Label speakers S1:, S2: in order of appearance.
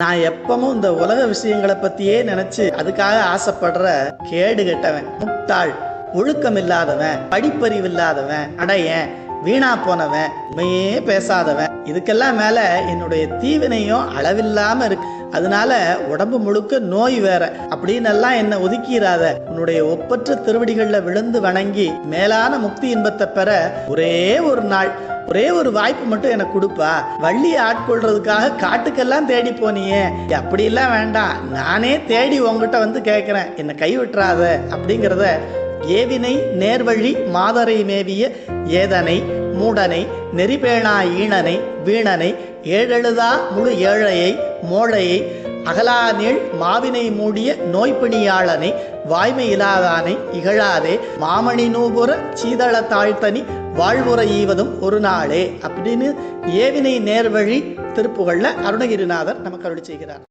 S1: நான் எப்பவும் இந்த உலக விஷயங்களை பத்தியே நினைச்சு அதுக்காக ஆசைப்படுற கேடு கெட்டவன் முட்டாள் ஒழுக்கம் இல்லாதவன் படிப்பறிவு இல்லாதவன் அடையன் வீணா போனவன் உண்மையே பேசாதவன் இதுக்கெல்லாம் மேல என்னுடைய தீவினையும் அளவில்லாம இருக்கு. அதனால உடம்பு முழுக்க நோய் வேற. அப்படின்னு எல்லாம் என்ன ஒதுக்கிடாத உன்னுடைய ஒப்பற்ற திருவடிகளில் விழுந்து வணங்கி மேலான முக்தி இன்பத்தை பெற ஒரே ஒரு நாள் ஒரே ஒரு வாய்ப்பு மட்டும் எனக்கு கொடுப்பா. வள்ளியை ஆட்கொள்றதுக்காக காட்டுக்கெல்லாம் தேடி போனியே. அப்படிலாம் வேண்டாம். நானே தேடி உங்ககிட்ட வந்து கேட்குறேன் என்னை கைவிட்டுறாத அப்படிங்கிறத ஏவினை நேர்வழி மாதரை மேவிய ஏதனை மூடனை நெறிபேணா ஈணனை வீணனை ஏழெழுதா முழு ஏழையை மோழையை அகலா நீள் மாவினை மூடிய நோய்பிணியாளனை வாய்மை இல்லாதானை இகழாதே மாமணி நூபுற சீதள தாழ்த்தனி வாழ்வுற ஈவதும் ஒரு நாளே அப்படின்னு ஏவினை நேர்வழி திருப்புகழில் அருணகிரிநாதர் நமக்கு அருள் செய்கிறார்.